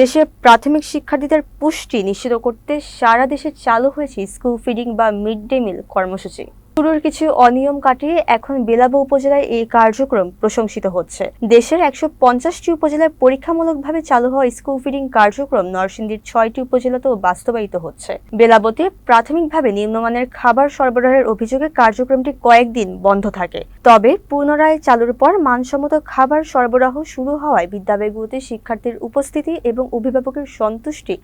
দেশে প্রাথমিক শিক্ষার্থীদের পুষ্টি নিশ্চিত করতে সারা দেশে চালু হয়েছে স্কুল ফিডিং বা মিড ডে মিল কর্মসূচি। শুরুর কিছু অনিয়ম কাটিয়ে এখন বেলাবো উপজেলায় এই কার্যক্রম প্রশংসিত হচ্ছে। দেশের একশো পঞ্চাশটি উপজেলায় পরীক্ষামূলকভাবে চালু হওয়া স্কুল ফিডিং কার্যক্রম নরসিংদীর ছয়টি উপজেলাতেও বাস্তবায়িত হচ্ছে। বেলাবোতে প্রাথমিকভাবে নিম্নমানের খাবার সরবরাহের অভিযোগে কার্যক্রমটি কয়েকদিন বন্ধ থাকে। তবে পুনরায় চালুর পর মানসম্মত খাবার সরবরাহ শুরু হওয়ায় বিদ্যালয়গুলোতে শিক্ষার্থীর উপস্থিতি এবং অভিভাবকের সন্তুষ্টি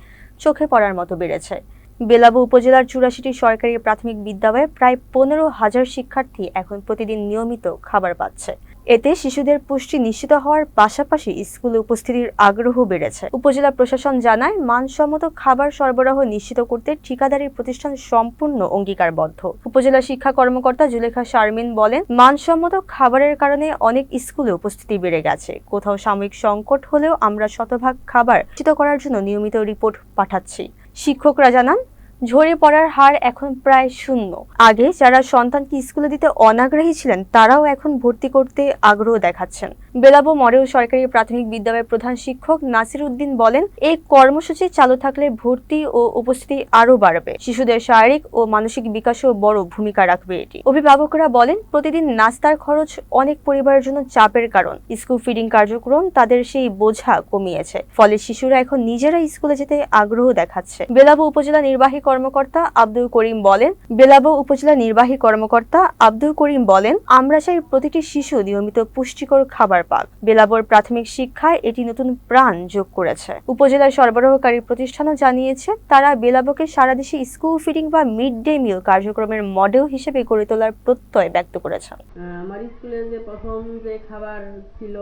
চোখে পড়ার মতো বেড়েছে। বেলাবো উপজেলার চুরাশিটি সরকারি প্রাথমিক বিদ্যালয়ে প্রায় পনেরো হাজার শিক্ষার্থী এখন প্রতিদিন নিয়মিত খাবার পাচ্ছে। এতে শিশুদের পুষ্টি নিশ্চিত হওয়ার পাশাপাশি স্কুলে উপস্থিতির আগ্রহ বেড়েছে। উপজেলা প্রশাসন জানায়, মানসম্মত খাবার সরবরাহ নিশ্চিত করতে ঠিকাদারি প্রতিষ্ঠান সম্পূর্ণ অঙ্গীকারবদ্ধ। উপজেলা শিক্ষা কর্মকর্তা জুলেখা শারমিন বলেন, মানসম্মত খাবারের কারণে অনেক স্কুলে উপস্থিতি বেড়ে গেছে। কোথাও সাময়িক সংকট হলেও আমরা শতভাগ খাবার নিশ্চিত করার জন্য নিয়মিত রিপোর্ট পাঠাচ্ছি। শিক্ষকরা জানান, ঝরে পড়ার হার এখন প্রায় শূন্য। আগে যারা সন্তানকে স্কুলে দিতে অনাগ্রহী ছিলেন, তারাও এখন ভর্তি করতে আগ্রহ দেখাচ্ছেন। বেলাবো মডেল সরকারি প্রাথমিক বিদ্যালয়ের প্রধান শিক্ষক নাসির উদ্দিন বলেন, এই কর্মসূচি চালু থাকলে ভর্তি ও উপস্থিতি আরও বাড়বে। শিশুদের শারীরিক ও মানসিক বিকাশেও বড় ভূমিকা রাখবে এটি। অভিভাবকরা বলেন, প্রতিদিন নাস্তার খরচ অনেক পরিবারের জন্য চাপের কারণ। স্কুল ফিডিং কার্যক্রম তাদের সেই বোঝা কমিয়েছে। ফলে শিশুরা এখন নিজেরা স্কুলে যেতে আগ্রহ দেখাচ্ছে। বেলাবো উপজেলা নির্বাহী কর্মকর্তা আব্দুল করিম বলেন, বেলাবো উপজেলা নির্বাহী কর্মকর্তা আব্দুল করিম বলেন, আমরা চাই প্রতিটি শিশু নিয়মিত পুষ্টিকর খাবার পাক। বেলাবোর প্রাথমিক শিক্ষায় এটি নতুন প্রাণ যোগ করেছে। উপজেলার সরবরাহকারী প্রতিষ্ঠানও জানিয়েছে, তারা বেলাবোকে সারা দেশে স্কুল ফিডিং বা মিড ডে মিল কার্যক্রমের মডেল হিসেবে গড়ে তোলার প্রত্যয় ব্যক্ত করেছেন আমার স্কুলে যে প্রথম যে খাবার ছিল,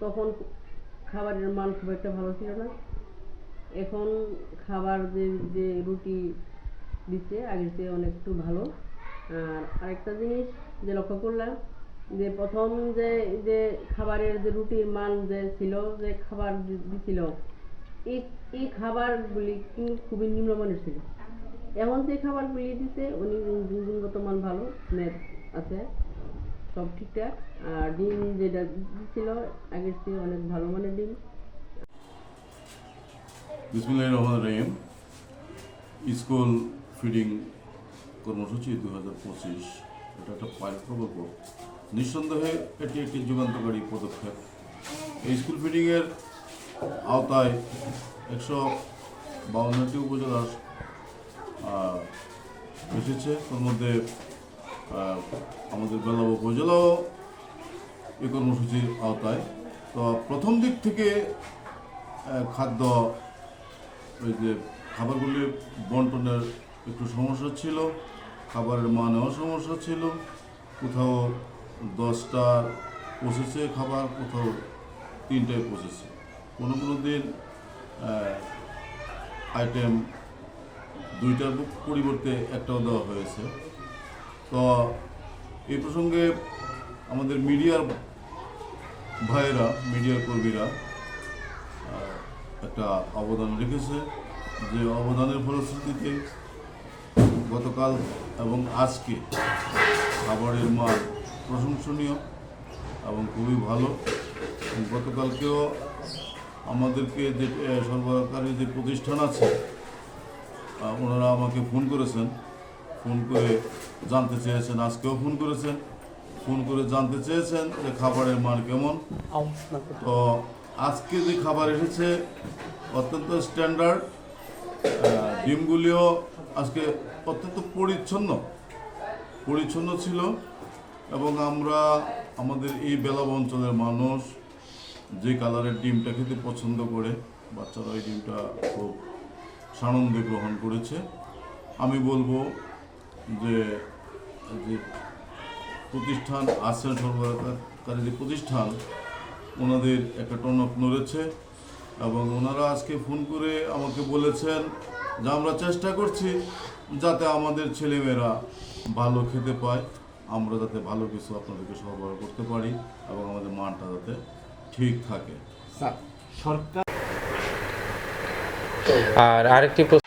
তখন খাবারের মান খুব একটা ভালো ছিল না। এখন খাবার যে যে রুটি দিচ্ছে, আগের চেয়ে অনেক একটু ভালো। আর আরেকটা জিনিস যে লক্ষ্য করলাম যে প্রথম যে যে খাবারের যে রুটির মান যে ছিল, যে খাবার দিছিল এই এই খাবারগুলি কিন্তু খুবই নিম্নমানের ছিল। এখন যে খাবারগুলি দিছে, উনি গুণগত মান ভালো স্নেপ আছে, সব ঠিকঠাক। আর ডিম যেটা দিছিল, আগের চেয়ে অনেক ভালো মানের ডিম। স্কুল ফিডিং কর্মসূচি দু হাজার পঁচিশ। এটা একটা পাইলট প্রকল্প। নিঃসন্দেহে এটি একটি যুগান্তকারী পদক্ষেপ। এই স্কুল ফিডিংয়ের আওতায় একশো বাউন্নটি উপজেলার আহ, এসেছে। তার মধ্যে আমাদের বেলাব উপজেলাও এই কর্মসূচির আওতায়। তো প্রথম দিক থেকে খাদ্য ওই যে খাবারগুলি বন্টনের একটু সমস্যা ছিল। খাবারের মানেও সমস্যা ছিল। কোথাও দশটা পচেছে খাবার, কোথাও তিনটায় পচেছে কোনো কোনো দিন আইটেম দুইটার পরিবর্তে একটাও দেওয়া হয়েছে। তো এই প্রসঙ্গে আমাদের মিডিয়ার ভাইয়েরা, মিডিয়ার কর্মীরা একটা অবদান রেখেছে যে অবদানের ফলশ্রুতিতে গতকাল এবং আজকে খাবারের মান প্রশংসনীয় এবং খুবই ভালো। গতকালকেও আমাদেরকে যে সরবরাহকারী যে প্রতিষ্ঠান আছে ওনারা আমাকে ফোন করেছেন। ফোন করে জানতে চেয়েছেন, আজকেও ফোন করেছেন। ফোন করে জানতে চেয়েছেন যে খাবারের মান কেমন। তো আজকে যে খাবার এসেছে, অত্যন্ত স্ট্যান্ডার্ড ডিমগুলিও আজকে অত্যন্ত পরিচ্ছন্ন। পরিচ্ছন্ন ছিল এবং আমরা আমাদের এই বেলাব অঞ্চলের মানুষ যে কালারের ডিমটা খেতে পছন্দ করে, বাচ্চারা এই ডিমটা খুব সানন্দে গ্রহণ করেছে। আমি বলব যে যে প্রতিষ্ঠান আছেন সরবরাহকারী যে প্রতিষ্ঠান, ওনাদের একটা টনক নড়েছে এবং ওনারা আজকে ফোন করে আমাকে বলেছেন যে, আমরা চেষ্টা করছি যাতে আমাদের ছেলেমেয়েরা ভালো খেতে পায় আমরা যাতে ভালো কিছু আপনাদেরকে সরবরাহ করতে পারি এবং আমাদের মানটা যাতে ঠিক থাকে। সরকার আর আরেকটি প্রশ্ন